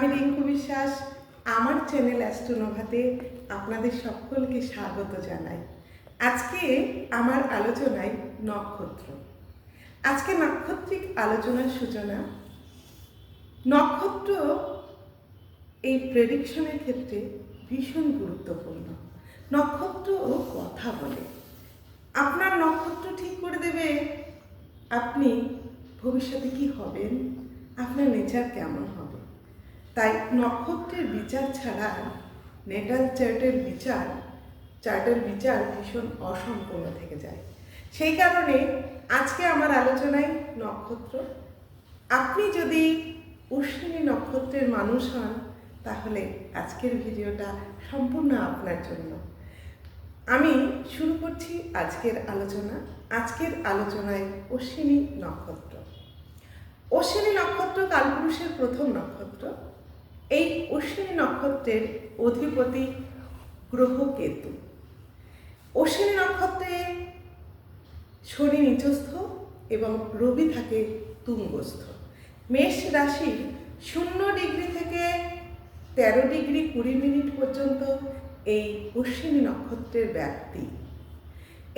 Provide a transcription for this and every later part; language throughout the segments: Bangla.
আমি রিঙ্কু বিশ্বাস, আমার চ্যানেল অ্যাস্ট্রোনোভাতে আপনাদের সকলকে স্বাগত জানাই। আজকে আমার আলোচনায় নক্ষত্র। আজকে নক্ষত্রিক আলোচনার সূচনা, নক্ষত্র এই প্রেডিকশনের ক্ষেত্রে ভীষণ গুরুত্বপূর্ণ। নক্ষত্র ও কথা বলে। আপনার নক্ষত্র ঠিক করে দেবে, আপনি ভবিষ্যতে কি হবেন, আপনার নেচার কেমন হবে? তাই নক্ষত্রের বিচার ছাড়া নেটাল চার্টের বিচার চার্টের বিচার ভীষণ অসম্পূর্ণ থেকে যায়। সেই কারণে আজকে আমার আলোচনায় নক্ষত্র। আপনি যদি অশ্বিনী নক্ষত্রের মানুষ হন, তাহলে আজকের ভিডিওটা সম্পূর্ণ আপনার জন্য। আমি শুরু করছি আজকের আলোচনা। আজকের আলোচনায় অশ্বিনী নক্ষত্র। অশ্বিনী নক্ষত্র কালপুরুষের প্রথম নক্ষত্র। এই অশ্বিনী নক্ষত্রের অধিপতি গ্রহ কেতু। অশ্বিনী নক্ষত্রে শনি নিচস্থ এবং রবি থাকে তুঙ্গস্থ। মেষ রাশি শূন্য ডিগ্রি থেকে তেরো ডিগ্রি কুড়ি মিনিট পর্যন্ত এই অশ্বিনী নক্ষত্রের ব্যাপ্তি।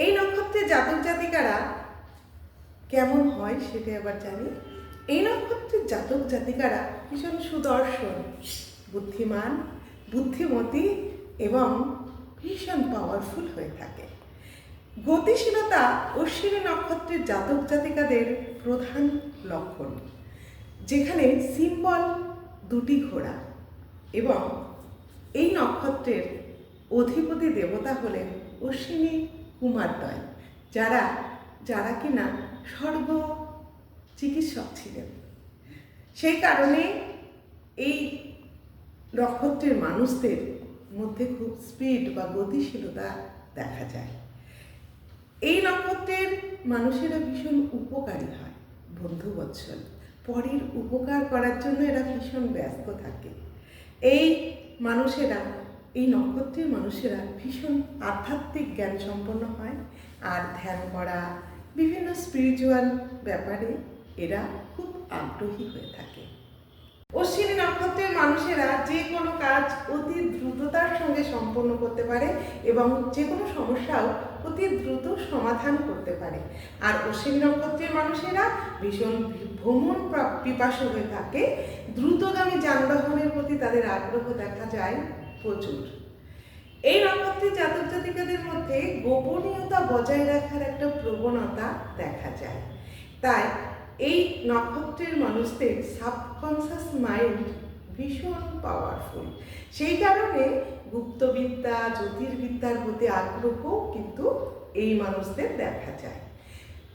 এই নক্ষত্রের জাতক জাতিকারা কেমন হয় সেটা আবার জানি। এই নক্ষত্রের জাতক জাতিকারা ভীষণ সুদর্শন, বুদ্ধিমান, বুদ্ধিমতী এবং ভীষণ পাওয়ারফুল হয়ে থাকে। গতিশীলতা অশ্বিনী নক্ষত্রের জাতক জাতিকাদের প্রধান লক্ষণ, যেখানে সিম্বল দুটি ঘোড়া এবং এই নক্ষত্রের অধিপতি দেবতা হলেন অশ্বিনী কুমারদ্বয়, যারা যারা কিনা স্বর্গ চিকিৎসক ছিলেন। সেই কারণে এই নক্ষত্রের মানুষদের মধ্যে খুব স্পিড বা গতিশীলতা দেখা যায়। এই নক্ষত্রের মানুষেরা ভীষণ উপকারী হয়, বন্ধু বৎসল। পরের উপকার করার জন্য এরা ভীষণ ব্যস্ত থাকে। এই মানুষেরা, এই নক্ষত্রের মানুষেরা ভীষণ আধ্যাত্মিক জ্ঞান সম্পন্ন হয় আর ধ্যান করা, বিভিন্ন স্পিরিচুয়াল ব্যাপারে এরা খুব আগ্রহী হয়ে থাকে। অশ্বিনী নক্ষত্রের মানুষেরা যে কোনো কাজ অতি দ্রুততার সঙ্গে সম্পন্ন করতে পারে এবং যে কোনো সমস্যাও অতি দ্রুত সমাধান করতে পারে। আর অশ্বিনী নক্ষত্রের মানুষেরা ভীষণ ভ্রমণ পিপাসু হয়ে থাকে। দ্রুতগামী যানবাহনের প্রতি তাদের আগ্রহ দেখা যায় প্রচুর। এই নক্ষত্রের জাতক জাতিকাদের মধ্যে গোপনীয়তা বজায় রাখার একটা প্রবণতা দেখা যায়। তাই এই নক্ষত্রের মানুষদের সাবকনসিয়াস মাইন্ড ভীষণ পাওয়ারফুল সেই কারণে গুপ্তবিদ্যা, জ্যোতির্বিদ্যার প্রতি আগ্রহ কিন্তু এই মানুষদের দেখা যায়।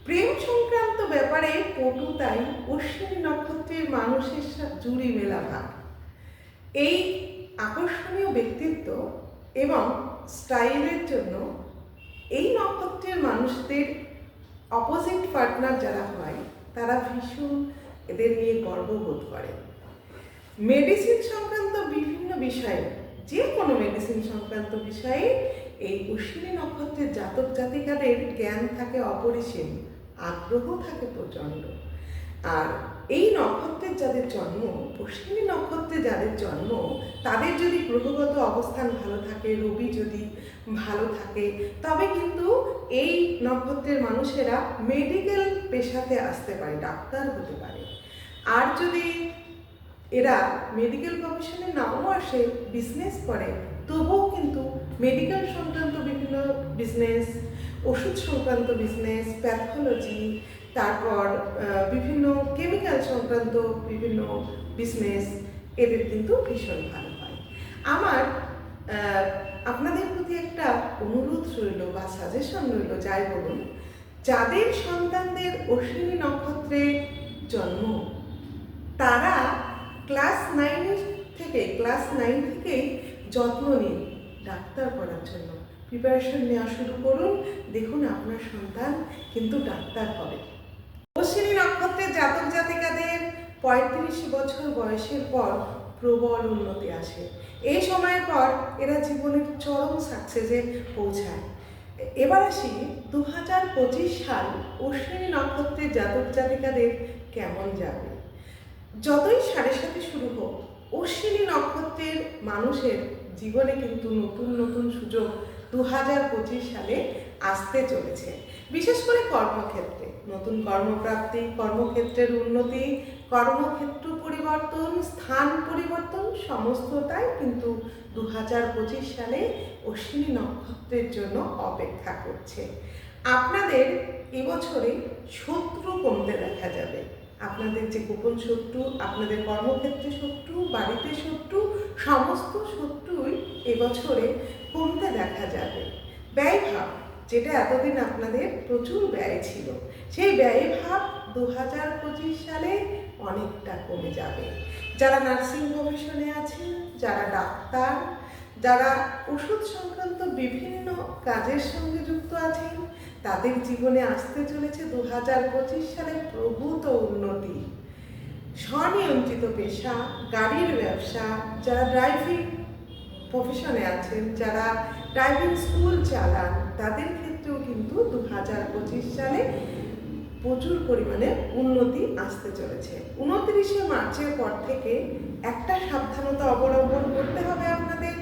প্রেম সংক্রান্ত ব্যাপারে পটুতাই অশ্বিনী নক্ষত্রের মানুষের সাথে জুড়ি মেলা ভাগ। এই আকর্ষণীয় ব্যক্তিত্ব এবং স্টাইলের জন্য এই নক্ষত্রের মানুষদের অপোজিট পার্টনার যারা হয় তারা ভীষণ এদের নিয়ে গর্ববোধ করে। মেডিসিন সংক্রান্ত বিভিন্ন বিষয়ে, যে কোনো মেডিসিন সংক্রান্ত বিষয়ে এই অশ্বিনী নক্ষত্রের জাতক জাতিকাদের জ্ঞান থাকে অপরিসীম, আগ্রহ থাকে প্রচণ্ড। আর এই নক্ষত্রের যাদের জন্ম অশ্বিনী নক্ষত্রে যাদের জন্ম, তাদের যদি গ্রহগত অবস্থান ভালো থাকে, রবি যদি ভালো থাকে, তবে কিন্তু এই নক্ষত্রের মানুষেরা মেডিকেল পেশাতে আসতে পারে, ডাক্তার হতে পারে। আর যদি এরা মেডিকেল প্রফেশনে নাও আসে বিজনেস করে, তবুও কিন্তু মেডিকেল সংক্রান্ত বিভিন্ন বিজনেস ওষুধ সংক্রান্ত বিজনেস প্যাথোলজি তারপর বিভিন্ন কেমিক্যাল সংক্রান্ত বিভিন্ন বিজনেস এদের কিন্তু ভীষণ ভালো হয়। আমার আপনাদের প্রতি একটা অনুরোধ রইল বা সাজেশন রইল, যাই বলুন, যাদের সন্তানদের অশ্বিনী নক্ষত্রে জন্ম, তারা ক্লাস নাইন থেকে ক্লাস নাইন থেকেই যত্ন নিন ডাক্তার করার জন্য। প্রিপারেশন নেওয়া শুরু করুন, দেখুন আপনার সন্তান কিন্তু ডাক্তার হবে। অশ্বিনী নক্ষত্রের জাতক জাতিকাদের পঁয়ত্রিশ বছর বয়সের পর প্রবল উন্নতি আসে। এই সময়ের পর এরা জীবনের চরম সাকসেসে পৌঁছায়। এবার আসি দু হাজার পঁচিশ সাল অশ্বিনী নক্ষত্রের জাতক জাতিকাদের কেমন যাবে? যতই সাড়ে সাথে শুরু হোক, অশ্বিনী নক্ষত্রের মানুষের জীবনে কিন্তু নতুন নতুন সুযোগ দু হাজার পঁচিশ সালে আসতে চলেছে। বিশেষ করে কর্মক্ষেত্রে। নতুন কর্মপ্রাপ্তি, কর্মক্ষেত্রের উন্নতি, কর্মক্ষেত্র পরিবর্তন, স্থান পরিবর্তন, সমস্তটাই কিন্তু দু হাজার পঁচিশ সালে অশ্বিনী নক্ষত্রের জন্য অপেক্ষা করছে। আপনাদের এবছরে শত্রু কমতে দেখা যাবে? আপনাদের যে গোপন শত্রু, আপনাদের কর্মক্ষেত্রে শত্রু, বাড়িতে শত্রু, সমস্ত শত্রুই এবছরে কমতে দেখা যাবে? ব্যয়ভাব যেটা এতদিন আপনাদের প্রচুর ব্যয় ছিল। সেই ব্যয়ভাব দু হাজার পঁচিশ সালে অনেকটা কমে যাবে। যারা নার্সিং প্রফেশনে আছেন, যারা ডাক্তার, যারা ওষুধ সংক্রান্ত বিভিন্ন কাজের সঙ্গে যুক্ত আছেন, তাদের জীবনে আসতে চলেছে দু হাজার পঁচিশ সালে প্রভূত উন্নতি। স্বনিয়ন্ত্রিত পেশা, গাড়ির ব্যবসা, যারা ড্রাইভিং প্রফেশনে আছেন, যারা ড্রাইভিং স্কুল চালান তাদের ক্ষেত্রেও কিন্তু দু হাজার পঁচিশ সালে প্রচুর পরিমাণে উন্নতি আসতে চলেছে। উনত্রিশে মার্চের পর থেকে একটা সাবধানতা অবলম্বন করতে হবে আপনাদের।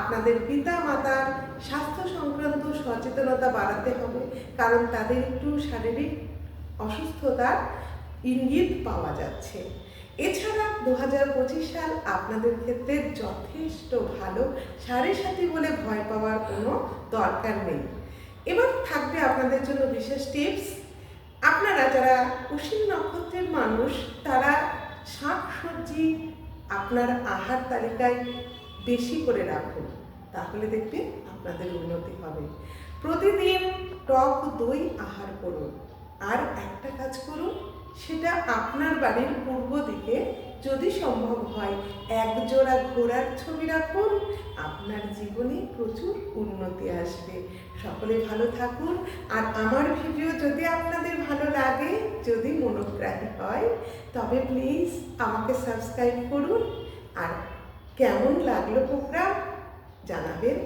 আপনাদের পিতা মাতার স্বাস্থ্য সংক্রান্ত সচেতনতা বাড়াতে হবে, কারণ তাদের একটু শারীরিক অসুস্থতার ইঙ্গিত পাওয়া যাচ্ছে। এছাড়া দু হাজার পঁচিশ সাল আপনাদের ক্ষেত্রে যথেষ্ট ভালো, সাড়ে সাথী বলে ভয় পাওয়ার কোনো দরকার নেই। এবার থাকবে আপনাদের জন্য বিশেষ টিপস আপনারা যারা অশ্বিন নক্ষত্রের মানুষ, তারা শাক সবজি আপনার আহার তালিকায় বেশি করে রাখুন। তাহলে দেখবেন আপনাদের উন্নতি হবে। প্রতিদিন টক দই আহার করুন। আর একটা কাজ করুন, সেটা আপনার বাড়ির পূর্ব দিকে যদি সম্ভব হয় এক জোড়া ঘোড়ার ছবি রাখুন, আপনার জীবনে প্রচুর উন্নতি আসবে। সকলে ভালো থাকুন, আর আমার ভিডিও যদি আপনাদের ভালো লাগে, যদি মনোগ্রাহী হয়, তবে প্লিজ আমাকে সাবস্ক্রাইব করুন, আর কেমন লাগল প্রোগ্রাম জানাবেন।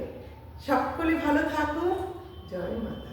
সকলে ভালো থাকুন, জয় মাতা